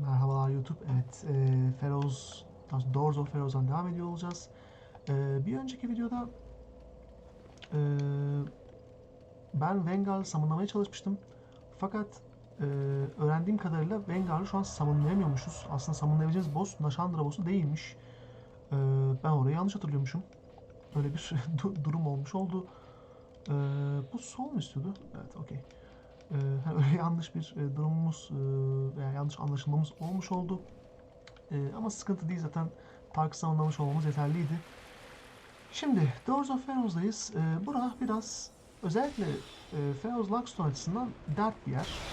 Merhabalar YouTube. Evet, e, Feroz, Doors of Feroz'dan devam ediyor olacağız. E, bir önceki videoda e, ben Vengar'ı summonlamaya çalışmıştım. Fakat e, öğrendiğim kadarıyla Vengar'ı şu an summonlayamıyormuşuz. Aslında summonlayabileceğimiz boss Nashandra boss'u değilmiş. E, ben orayı yanlış hatırlıyormuşum. Öyle bir du- durum olmuş oldu. E, bu sol mu istiyordu? Evet, okey. Ee, öyle yanlış bir e, durumumuz e, veya yanlış anlaşılmamız olmuş oldu. E, ama sıkıntı değil zaten Tark'ı savunlamış olmamız yeterliydi. Şimdi Doors of Feroz'dayız. E, bura biraz özellikle e, Feroz Luxton açısından dert bir yer.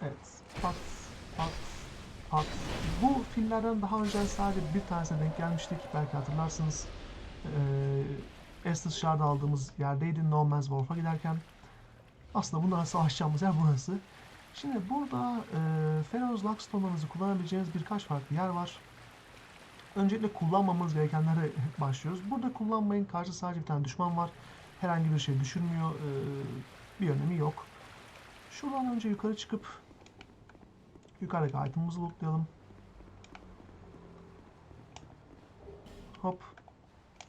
Evet. Pat, pat, pat. Bu fillerden daha önce sadece bir tanesine denk gelmiştik. Belki hatırlarsınız. E, Estes Shard'ı aldığımız yerdeydi No Man's Wharf'a giderken. Aslında bunlara savaşacağımız yer burası. Şimdi burada e, Feroz Luxton'larınızı kullanabileceğiniz birkaç farklı yer var. Öncelikle kullanmamamız gerekenlere başlıyoruz. Burada kullanmayın. Karşı sadece bir tane düşman var. Herhangi bir şey düşürmüyor. e, bir önemi yok. Şuradan önce yukarı çıkıp yukarıdaki item'ımızı lootlayalım. Hop.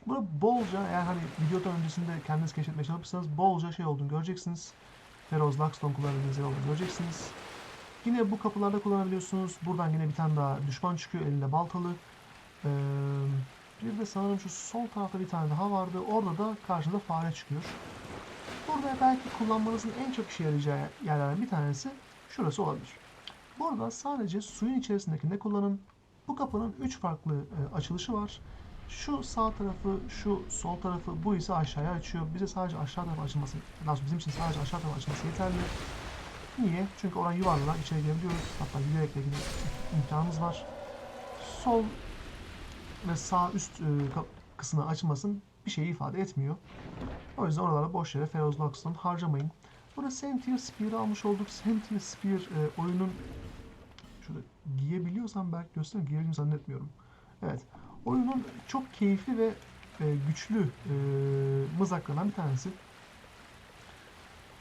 Burada bolca eğer hani videodan öncesinde kendiniz keşfetmeye çalışırsanız bolca şey olduğunu göreceksiniz. Feroz Luxton kullanabildiğiniz yer göreceksiniz. Yine bu kapılarda kullanabiliyorsunuz. Buradan yine bir tane daha düşman çıkıyor elinde baltalı. Ee, bir de sanırım şu sol tarafta bir tane daha vardı. Orada da karşınıza fare çıkıyor. Burada belki kullanmanızın en çok işe yarayacağı yerlerden bir tanesi şurası olabilir. Burada sadece suyun içerisindekinde kullanın. Bu kapının 3 farklı e, açılışı var. Şu sağ tarafı, şu sol tarafı, bu ise aşağıya açıyor. Bize sadece aşağı tarafı açılması, doğrusu bizim için sadece aşağı tarafı açılması yeterli. Niye? Çünkü oran yuvarlanan içeri girebiliyoruz. Hatta giderek de imkanımız var. Sol ve sağ üst e, kısmı açılmasın bir şeyi ifade etmiyor. O yüzden oralara boş yere Feroz Luxton harcamayın. Burada Sentient Spear'ı almış olduk. Sentient Spear e, oyunun şurada giyebiliyorsam belki göstereyim. Giyebildiğimi zannetmiyorum. Evet. Oyunun çok keyifli ve e, güçlü e, mızraklarından bir tanesi.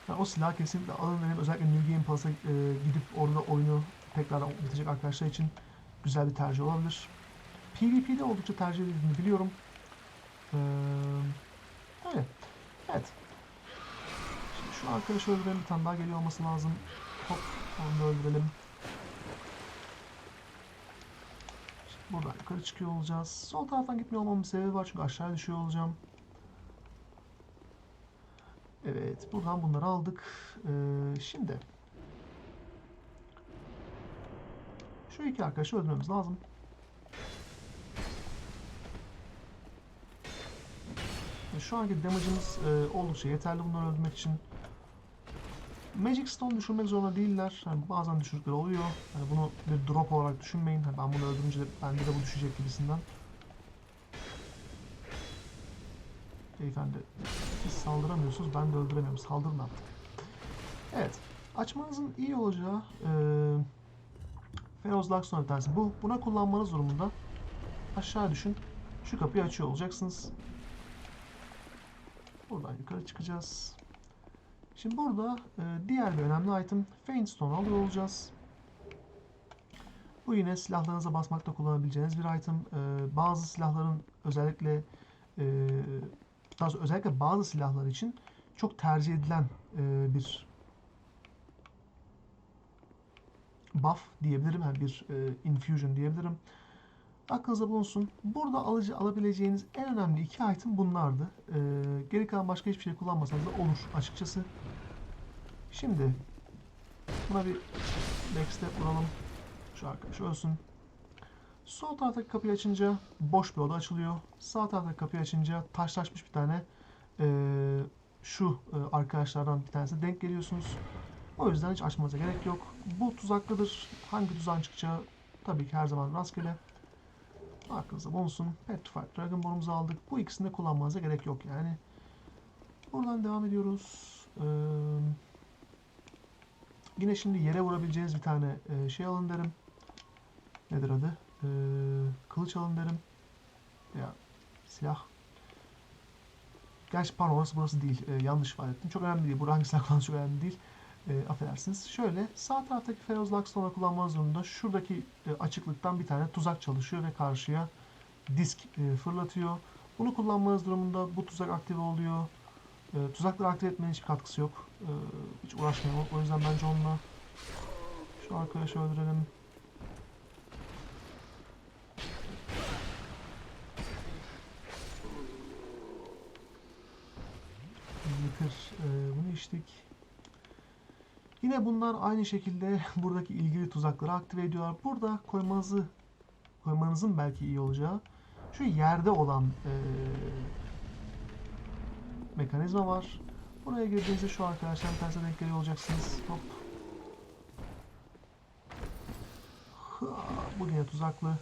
Yani o silah kesinlikle alın derim. Özellikle New Game Plus'a e, gidip orada oyunu tekrar bitecek arkadaşlar için güzel bir tercih olabilir. PvP'de oldukça tercih edildiğini biliyorum. Ee, öyle. Evet. Şimdi şu arkadaşı öldürelim. Bir tane daha geliyor olması lazım. Hop. Onu da öldürelim. Şimdi buradan yukarı çıkıyor olacağız. Sol taraftan gitmiyor olmamın sebebi var. Çünkü aşağı düşüyor olacağım. Evet. Buradan bunları aldık. Ee, şimdi. Şu iki arkadaşı öldürmemiz lazım. Şu anki damage'ımız e, oldukça yeterli bunları öldürmek için. Magic Stone düşürmek zorunda değiller. Yani bazen düşürdükleri oluyor. Yani bunu bir drop olarak düşünmeyin. Yani ben bunu öldürünce de bende de bu düşecek gibisinden. Beyefendi siz saldıramıyorsunuz ben de öldüremiyorum. Saldırın artık. Evet. Açmanızın iyi olacağı e, Feroz bir tanesi. Bu, buna kullanmanız durumunda aşağı düşün. Şu kapıyı açıyor olacaksınız. Buradan yukarı çıkacağız. Şimdi burada e, diğer bir önemli item Faint Stone alıyor olacağız. Bu yine silahlarınıza basmakta kullanabileceğiniz bir item. E, bazı silahların özellikle e, daha özellikle bazı silahlar için çok tercih edilen e, bir buff diyebilirim. Yani bir e, infusion diyebilirim. Aklınızda bulunsun. Burada alıcı alabileceğiniz en önemli iki item bunlardı. Ee, geri kalan başka hiçbir şey kullanmasanız da olur açıkçası. Şimdi buna bir backstep vuralım. Şu arkadaş ölsün. Sol taraftaki kapıyı açınca boş bir oda açılıyor. Sağ taraftaki kapıyı açınca taşlaşmış bir tane ee, şu e, arkadaşlardan bir tanesi denk geliyorsunuz. O yüzden hiç açmanıza gerek yok. Bu tuzaklıdır. Hangi tuzağın çıkacağı tabii ki her zaman rastgele. Aklınızda bulunsun. Pet to Fight Dragonborn'umuzu aldık. Bu ikisini de kullanmanıza gerek yok yani. Buradan devam ediyoruz. Ee, yine şimdi yere vurabileceğiniz bir tane e, şey alın derim. Nedir adı? Ee, kılıç alın derim. Ya silah. Gerçi pardon orası burası değil. Ee, yanlış ifade ettim. Çok önemli değil. Burada hangi silah kullanması çok önemli değil. E, affedersiniz. Şöyle sağ taraftaki Feroz Laxton'a kullanmanız durumunda şuradaki e, açıklıktan bir tane tuzak çalışıyor ve karşıya disk e, fırlatıyor. Bunu kullanmanız durumunda bu tuzak aktive oluyor. E, tuzakları aktive etmenin hiçbir katkısı yok. E, hiç uğraşmayın. O- O yüzden bence onunla şu arkadaşı öldürelim. Yıkır. E, bunu içtik. Yine bunlar aynı şekilde buradaki ilgili tuzakları aktive ediyorlar. Burada koymanızı koymanızın belki iyi olacağı şu yerde olan e, mekanizma var. Buraya girdiğinizde şu arkadaşlar bir tanesine denk geliyor olacaksınız. Hop. Hıa, Bu yine tuzaklı.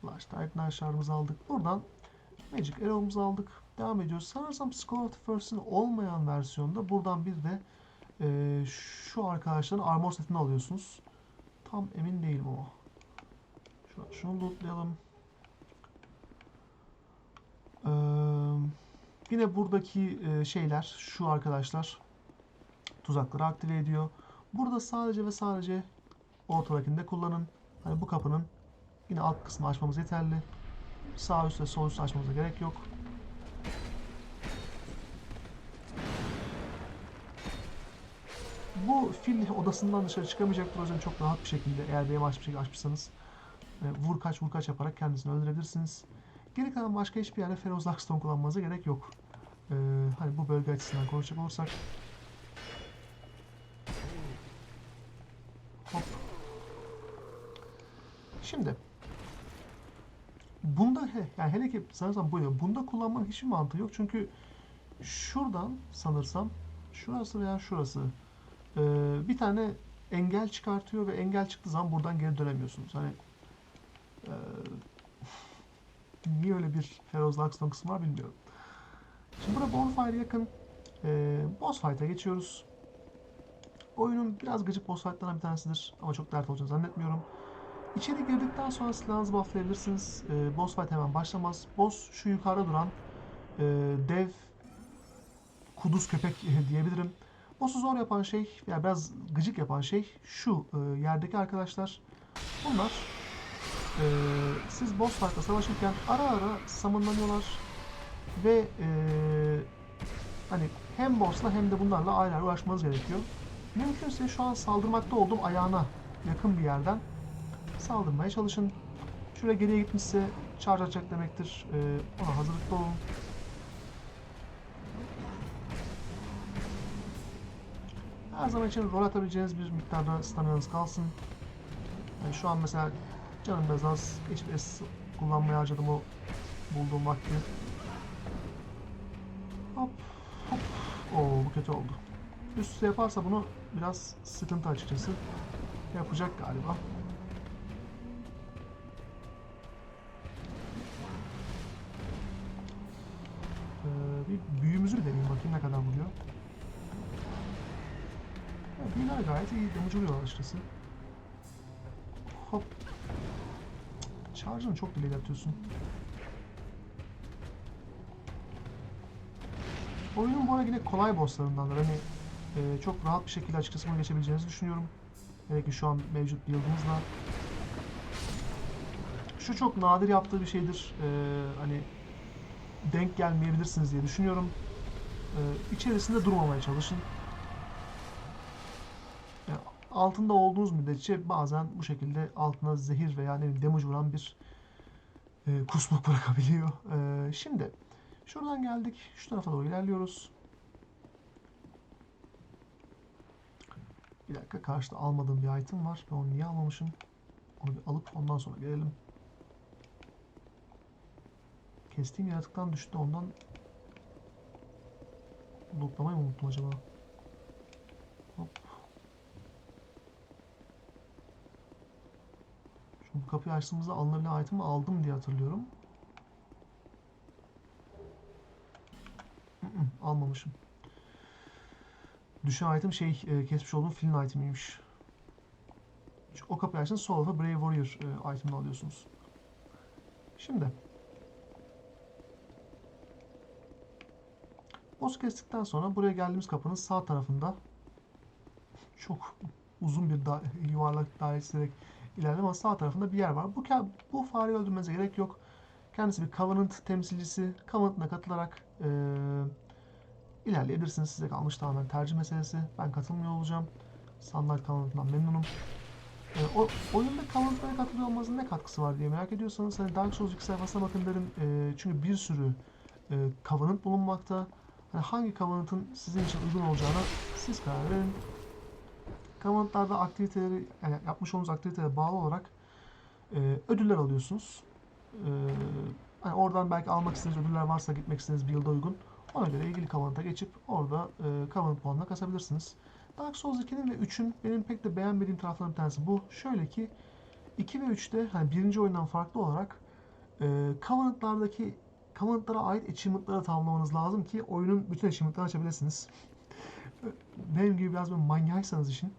Flash Titan şarjımızı aldık. Buradan Magic Arrow'umuzu aldık. Devam ediyoruz. Sanırsam Skull of the First'ın olmayan versiyonda buradan bir de e, şu arkadaşların armor setini alıyorsunuz. Tam emin değilim ama. Şu, şunu lootlayalım. Ee, yine buradaki e, şeyler, şu arkadaşlar tuzakları aktive ediyor. Burada sadece ve sadece ortadakinde kullanın. Hani bu kapının yine alt kısmı açmamız yeterli. Sağ üst ve sol üst açmamıza gerek yok. Bu fil odasından dışarı çıkamayacaktır. O yüzden çok rahat bir şekilde eğer benim açmış açmışsanız e, vur kaç vur kaç yaparak kendisini öldürebilirsiniz. Geri kalan başka hiçbir yerde Feroz Laxton kullanmanıza gerek yok. E, hani bu bölge açısından konuşacak olursak. Hop. Şimdi bunda he, yani hele ki sanırsam bu bunda kullanmanın hiçbir mantığı yok çünkü şuradan sanırsam şurası veya şurası e, bir tane engel çıkartıyor ve engel çıktığı zaman buradan geri dönemiyorsunuz. Hani e, niye öyle bir Feroz Laxton kısmı var bilmiyorum. Şimdi burada Bonfire yakın. E, boss fight'a geçiyoruz. Oyunun biraz gıcık boss fight'larından bir tanesidir ama çok dert olacağını zannetmiyorum. İçeri girdikten sonra silahınızı bufflayabilirsiniz. E, boss fight hemen başlamaz. Boss şu yukarıda duran e, dev kuduz köpek diyebilirim. Boss'u zor yapan şey, yani biraz gıcık yapan şey şu e, yerdeki arkadaşlar. Bunlar e, siz boss fight'la savaşırken ara ara summonlanıyorlar ve e, hani hem boss'la hem de bunlarla ayrı ayrı uğraşmanız gerekiyor. Mümkünse şu an saldırmakta olduğum ayağına yakın bir yerden saldırmaya çalışın. Şuraya geriye gitmişse charge atacak demektir. E, ona hazırlıklı olun. Her zaman için rol atabileceğiniz bir miktarda staminanız kalsın. Yani şu an mesela canım biraz az HPS kullanmaya harcadım o bulduğum vakti. Hop hop. Oo bu kötü oldu. Üst üste yaparsa bunu biraz sıkıntı açıkçası. Yapacak galiba. Ee, bir büyümüzü bir deneyeyim bakayım ne kadar vuruyor. Büyüler gayet iyi damage vuruyor açıkçası. Hop. Charge'ını çok delay atıyorsun. Oyunun bu arada yine kolay bosslarındandır. Hani e, çok rahat bir şekilde açıkçası bunu geçebileceğinizi düşünüyorum. Hele ki şu an mevcut build'ımızla. Şu çok nadir yaptığı bir şeydir. E, hani denk gelmeyebilirsiniz diye düşünüyorum. E, içerisinde durmamaya çalışın. Altında olduğunuz müddetçe bazen bu şekilde altına zehir veya ne damage vuran bir e, kusmuk bırakabiliyor. E, şimdi şuradan geldik. Şu tarafa doğru ilerliyoruz. Bir dakika karşıda almadığım bir item var. Ben onu niye almamışım? Onu bir alıp ondan sonra gelelim. Kestiğim yaratıktan düştü ondan lootlamayı mı unuttum acaba? Hop. Şimdi bu kapıyı açtığımızda alınabilen item'i aldım diye hatırlıyorum. Almamışım. Düşen item şey e, kesmiş olduğum filin itemiymiş. O kapıyı açtığınız Soul of a Brave Warrior e, itemini alıyorsunuz. Şimdi Boss'u kestikten sonra buraya geldiğimiz kapının sağ tarafında çok uzun bir da yuvarlak daire ilerledim ama sağ tarafında bir yer var. Bu, bu fareyi öldürmenize gerek yok. Kendisi bir Covenant temsilcisi. Covenant'ına katılarak eee ilerleyebilirsiniz. Size kalmış tamamen tercih meselesi. Ben katılmıyor olacağım. Sunlight Covenant'dan memnunum. Ee, o, oyunda Covenant'lara katılıyor olmanızın ne katkısı var diye merak ediyorsanız hani Dark Souls 2 sayfasına bakın derim. Ee, çünkü bir sürü e, Covenant bulunmakta. Hani hangi Covenant'ın sizin için uygun olacağına siz karar verin. Covenant'larda aktiviteleri, yani yapmış olduğunuz aktivitelere bağlı olarak e, ödüller alıyorsunuz. Ee, hani oradan belki almak istediğiniz ödüller varsa gitmek istediğiniz bir yılda uygun. Ona göre ilgili Covenant'a geçip orada e, Covenant puanına kasabilirsiniz. Dark Souls 2'nin ve 3'ün benim pek de beğenmediğim taraflarından bir tanesi bu. Şöyle ki 2 ve 3'te hani birinci oyundan farklı olarak e, Covenant'lardaki Covenant'lara ait achievement'ları tamamlamanız lazım ki oyunun bütün achievement'larını açabilirsiniz. Benim gibi biraz böyle manyaksanız işin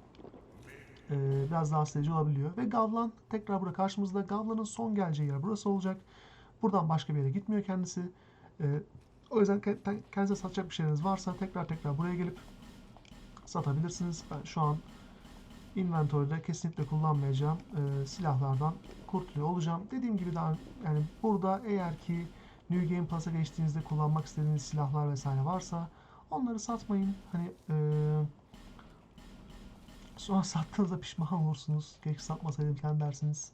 e, biraz rahatsız edici olabiliyor. Ve Gavlan tekrar burada karşımızda. Gavlan'ın son geleceği yer burası olacak. Buradan başka bir yere gitmiyor kendisi. E, o yüzden ke- kendinize satacak bir şeyiniz varsa tekrar tekrar buraya gelip satabilirsiniz. Ben şu an inventory'de kesinlikle kullanmayacağım e, silahlardan kurtuluyor olacağım. Dediğim gibi daha yani burada eğer ki New Game Plus'a geçtiğinizde kullanmak istediğiniz silahlar vesaire varsa onları satmayın. Hani e, sonra sattığınızda pişman olursunuz. Keşke satmasaydım falan dersiniz.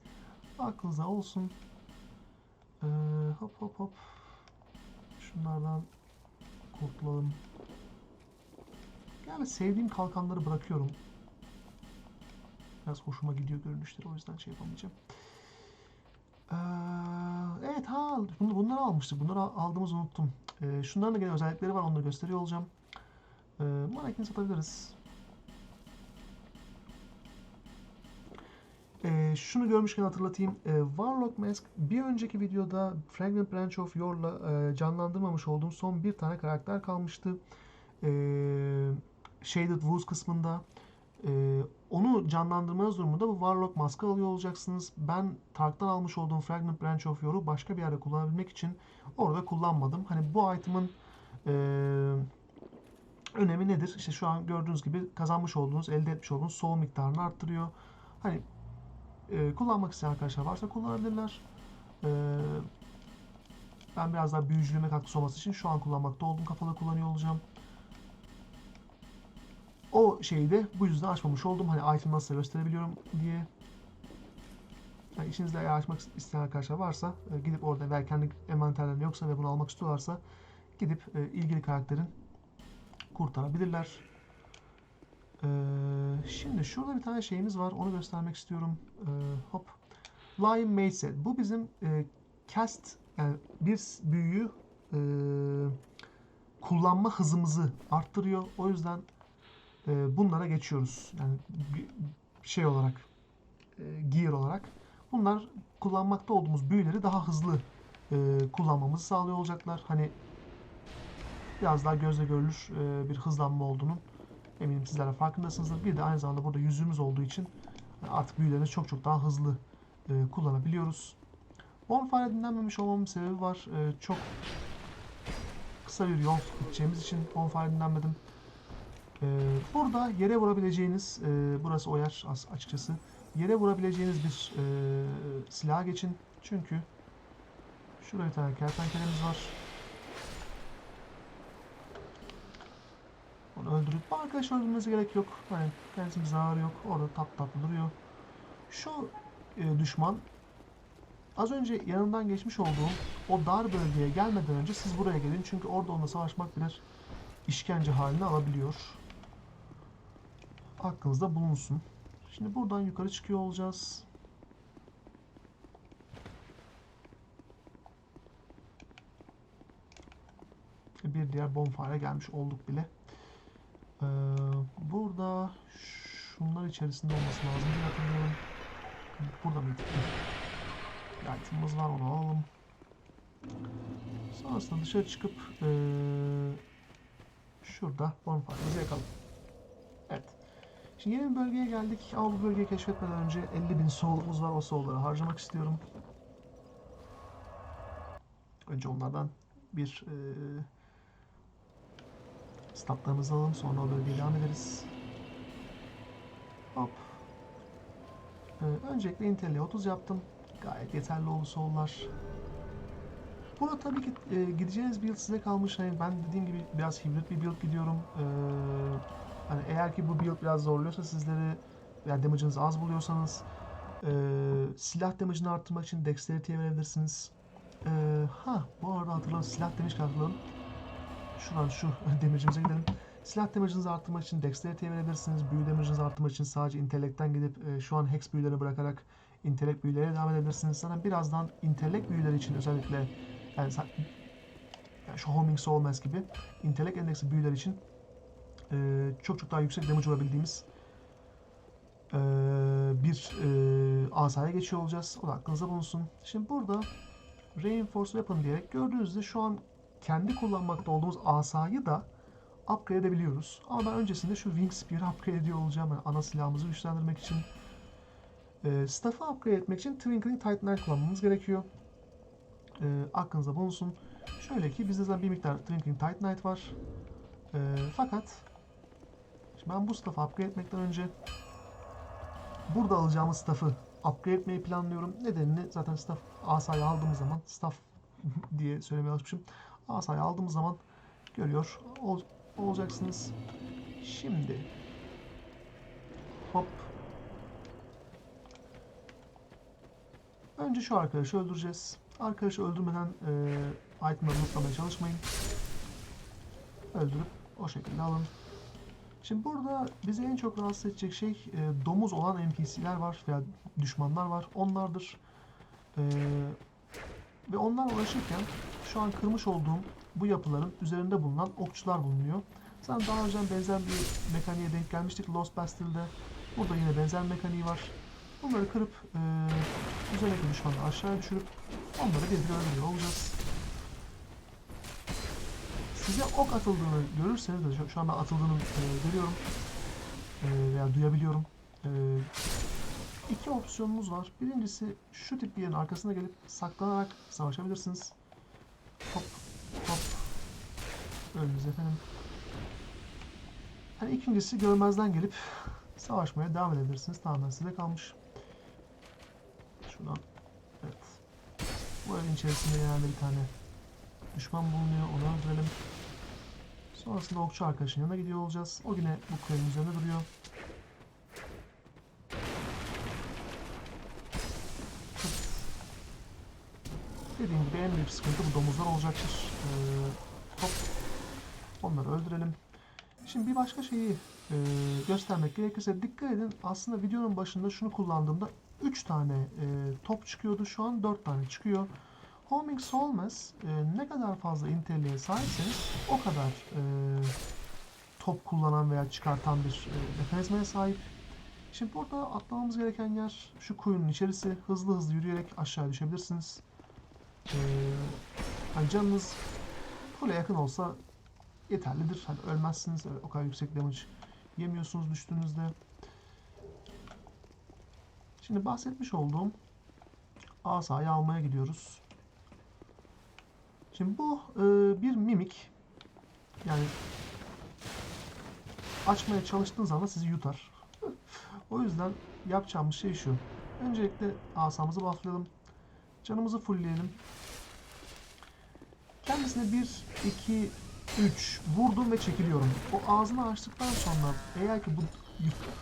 Aklınıza olsun. E, hop hop hop. Şunlardan kurtulalım. Yani sevdiğim kalkanları bırakıyorum. Biraz hoşuma gidiyor görünüşleri o yüzden şey yapamayacağım. Ee, evet ha bun- bunları almıştık. Bunları al- aldığımızı unuttum. Ee, şunların da gene özellikleri var onları gösteriyor olacağım. Ee, manekeni satabiliriz. Ee, şunu görmüşken hatırlatayım. Ee, Warlock Mask bir önceki videoda Fragrant Branch of Yore'la e, canlandırmamış olduğum son bir tane karakter kalmıştı. Ee, Shaded Woods kısmında. Ee, onu canlandırmanız durumunda bu Warlock maskı alıyor olacaksınız. Ben Tark'tan almış olduğum Fragment Branch of Yore'u başka bir yerde kullanabilmek için orada kullanmadım. Hani bu item'ın ee, önemi nedir? İşte şu an gördüğünüz gibi kazanmış olduğunuz, elde etmiş olduğunuz soul miktarını arttırıyor. Hani ee, kullanmak isteyen arkadaşlar varsa kullanabilirler. Ee, ben biraz daha büyücülüğüme katkısı olması için şu an kullanmakta olduğum kafada kullanıyor olacağım. O şeyi de bu yüzden açmamış oldum. Hani item nasıl gösterebiliyorum diye. Yani işinizde eğer açmak isteyen arkadaşlar varsa e, gidip orada veya kendi envanterlerinde yoksa ve bunu almak istiyorlarsa gidip e, ilgili karakterin kurtarabilirler. Ee, şimdi şurada bir tane şeyimiz var. Onu göstermek istiyorum. Ee, hop. Lion Mage Set. Bu bizim e, cast yani bir s- büyüyü e, kullanma hızımızı arttırıyor. O yüzden e, bunlara geçiyoruz. Yani bir bir şey olarak e, gear olarak. Bunlar kullanmakta olduğumuz büyüleri daha hızlı e, kullanmamızı sağlıyor olacaklar. Hani biraz daha gözle görülür e, bir hızlanma olduğunun eminim sizler de farkındasınızdır. Bir de aynı zamanda burada yüzüğümüz olduğu için artık büyülerimizi çok çok daha hızlı e, kullanabiliyoruz. Bonfire dinlenmemiş olmamın sebebi var. E, çok kısa bir yol gideceğimiz için Bonfire dinlenmedim. Ee, burada yere vurabileceğiniz, e, burası o yer as- açıkçası, yere vurabileceğiniz bir e, silaha geçin. Çünkü şurada bir tane kertenkelemiz var. Öldürüp, bu arkadaşı öldürmenize gerek yok. Hani kendisinin zararı yok. Orada tatlı tatlı duruyor. Şu e, düşman az önce yanından geçmiş olduğum o dar bölgeye gelmeden önce siz buraya gelin. Çünkü orada onunla savaşmak birer işkence haline alabiliyor aklınızda bulunsun. Şimdi buradan yukarı çıkıyor olacağız. Bir diğer bonfire'a gelmiş olduk bile. Ee, burada şunlar içerisinde olması lazım diye hatırlıyorum. Burada mıydı? İtem'ımız var onu alalım. Sonrasında dışarı çıkıp ee, şurada bonfire'ımızı yakalım. Evet. Şimdi yeni bir bölgeye geldik ama bu bölgeyi keşfetmeden önce 50 bin soğulumuz var. O soğulları harcamak istiyorum. Önce onlardan bir e, Statlarımızı alalım sonra o bölgeye devam ederiz. Hop. Ee, öncelikle Intel'e 30 yaptım. Gayet yeterli oldu sollar. Burada tabii ki e, gideceğiniz build size kalmış. Hani ben dediğim gibi biraz hibrit bir build gidiyorum. Ee, hani eğer ki bu build biraz zorluyorsa sizleri veya damage'ınızı az buluyorsanız e, silah damage'ını arttırmak için dexterity'ye verebilirsiniz. Ee, ha bu arada hatırlayın silah damage hatırlayın. Şuradan şu damage'imize gidelim. Silah damage'ınızı arttırmak için dexterity'ye verebilirsiniz. Büyü damage'ınızı arttırmak için sadece intellect'ten gidip e, şu an hex büyülerini bırakarak intellect büyülere devam edebilirsiniz. Sana birazdan intellect büyüleri için özellikle yani, yani şu homing soulmaz gibi intellect endeksi büyüler için e, çok çok daha yüksek damage olabildiğimiz e, bir e, asaya geçiyor olacağız. O da aklınızda bulunsun. Şimdi burada Reinforce Weapon diyerek gördüğünüzde şu an kendi kullanmakta olduğumuz asayı da upgrade edebiliyoruz. Ama ben öncesinde şu Wing upgrade ediyor olacağım. Yani ana silahımızı güçlendirmek için. E, staff'ı upgrade etmek için Twinkling Titanite kullanmamız gerekiyor. E, aklınızda bulunsun. Şöyle ki bizde zaten bir miktar Twinkling Titanite var. E, fakat ben bu staff'ı upgrade etmekten önce burada alacağımız staff'ı upgrade etmeyi planlıyorum. Nedenini zaten staff asayı aldığımız zaman staff diye söylemeye alışmışım. Asayı aldığımız zaman görüyor ol- olacaksınız. Şimdi hop Önce şu arkadaşı öldüreceğiz. Arkadaşı öldürmeden e, itemları lootlamaya çalışmayın. Öldürüp o şekilde alın. Şimdi burada bizi en çok rahatsız edecek şey e, domuz olan NPC'ler var veya düşmanlar var. Onlardır. E, ve onlar uğraşırken şu an kırmış olduğum bu yapıların üzerinde bulunan okçular bulunuyor. Zaten daha önce benzer bir mekaniğe denk gelmiştik Lost Bastille'de. Burada yine benzer mekaniği var. Bunları kırıp e, üzerindeki düşmanları aşağıya düşürüp onları bir bir öldürüyor olacağız. Size ok atıldığını görürseniz de şu, şu an ben atıldığını e, görüyorum e, veya duyabiliyorum. E, iki opsiyonumuz var. Birincisi şu tip bir yerin arkasına gelip saklanarak savaşabilirsiniz. Hop hop. Öldünüz efendim. Yani ikincisi görmezden gelip savaşmaya devam edebilirsiniz. Tamamen size kalmış. Şuradan evet. Bu evin içerisinde genelde bir tane düşman bulunuyor. Onu öldürelim. Sonrasında okçu arkadaşın yanına gidiyor olacağız. O yine bu kulenin üzerinde duruyor. Dediğim gibi en büyük sıkıntı bu domuzlar olacaktır. Ee, hop. Onları öldürelim. Şimdi bir başka şeyi e, göstermek gerekirse dikkat edin aslında videonun başında şunu kullandığımda 3 tane e, top çıkıyordu. Şu an 4 tane çıkıyor. Homing Solmaz e, ne kadar fazla intelliğe sahipseniz o kadar e, top kullanan veya çıkartan bir e, mekanizmaya sahip. Şimdi burada atlamamız gereken yer şu kuyunun içerisi. Hızlı hızlı yürüyerek aşağı düşebilirsiniz. E, hani canınız full'e yakın olsa yeterlidir. Hani ölmezsiniz. O kadar yüksek damage yemiyorsunuz düştüğünüzde. Şimdi bahsetmiş olduğum asayı almaya gidiyoruz. Şimdi bu e, bir mimik. Yani açmaya çalıştığın zaman sizi yutar. o yüzden yapacağımız şey şu. Öncelikle asamızı bufflayalım. Canımızı fullleyelim. Kendisine 1, 2, 3 vurdum ve çekiliyorum. O ağzını açtıktan sonra eğer ki bu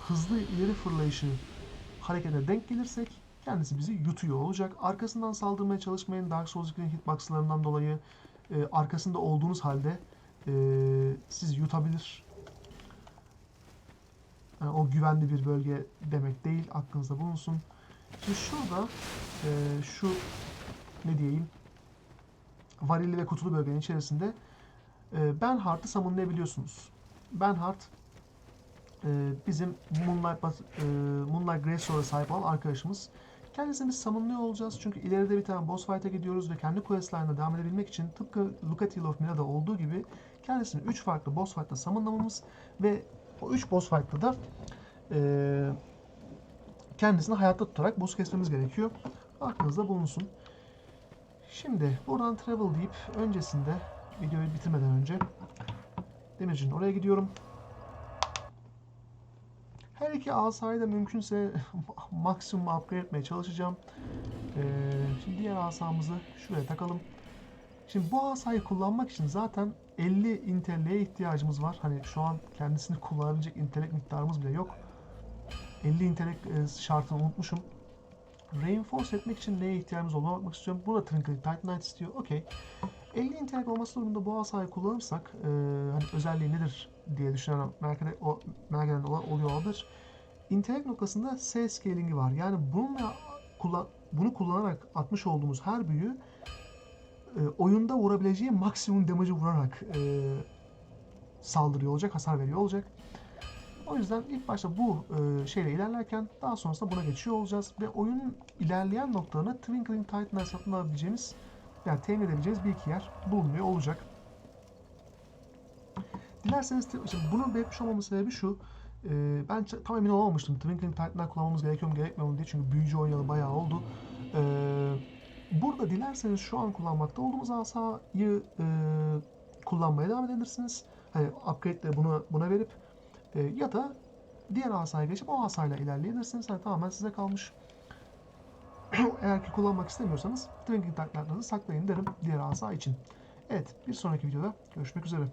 hızlı ileri fırlayışı harekete denk gelirsek kendisi bizi yutuyor olacak. Arkasından saldırmaya çalışmayın. Dark Souls 2'nin hitboxlarından dolayı e, arkasında olduğunuz halde e, sizi yutabilir. Yani o güvenli bir bölge demek değil. Aklınızda bulunsun. Şimdi şurada e, şu ne diyeyim varilli ve kutulu bölgenin içerisinde e, Benhardt'ı summonlayabiliyorsunuz. Benhardt e, bizim Moonlight, Bat- e, Moonlight Greatsword'a sahip olan arkadaşımız. Kendisini biz olacağız çünkü ileride bir tane boss fight'a gidiyoruz ve kendi questline'ına devam edebilmek için tıpkı Lucatiel of Mira'da olduğu gibi kendisini 3 farklı boss fight'ta summonlamamız ve o 3 boss fight'ta da e, kendisini hayatta tutarak boss kesmemiz gerekiyor. Aklınızda bulunsun. Şimdi buradan travel deyip öncesinde videoyu bitirmeden önce Demirci'nin oraya gidiyorum. Her iki asayı da mümkünse maksimum upgrade etmeye çalışacağım. Ee, şimdi diğer asamızı şuraya takalım. Şimdi bu asayı kullanmak için zaten 50 intelliğe ihtiyacımız var. Hani şu an kendisini kullanabilecek intelek miktarımız bile yok. 50 intelek e, şartını unutmuşum. Reinforce etmek için neye ihtiyacımız olduğuna bakmak istiyorum. Burada Twinkling Titanite istiyor. Okey. 50 intelek olması durumunda bu asayı kullanırsak e, hani özelliği nedir diye düşünen merak, eden, o, merak eden oluyor olabilir. İntelek noktasında S scaling'i var. Yani bununla kullan, bunu kullanarak atmış olduğumuz her büyü e, oyunda vurabileceği maksimum damage'ı vurarak e, saldırıyor olacak, hasar veriyor olacak. O yüzden ilk başta bu e, şeyle ilerlerken daha sonrasında buna geçiyor olacağız ve oyunun ilerleyen noktalarına Twinkling Titan'dan satın alabileceğimiz yani temin edebileceğimiz bir iki yer bulunuyor olacak. Dilerseniz te- şimdi bunu belirtmiş olmamın sebebi şu. e, ben tam emin olamamıştım. Twinkling Titan'dan kullanmamız gerekiyor mu gerekmiyor mu diye. Çünkü büyücü oynayalı bayağı oldu. E, burada dilerseniz şu an kullanmakta olduğumuz asayı e, kullanmaya devam edebilirsiniz. Hani upgrade de buna, buna verip e, ya da diğer asaya geçip o asayla ilerleyebilirsiniz. Hani tamamen size kalmış. Eğer ki kullanmak istemiyorsanız Twinkling Titan'larınızı saklayın derim diğer asa için. Evet bir sonraki videoda görüşmek üzere.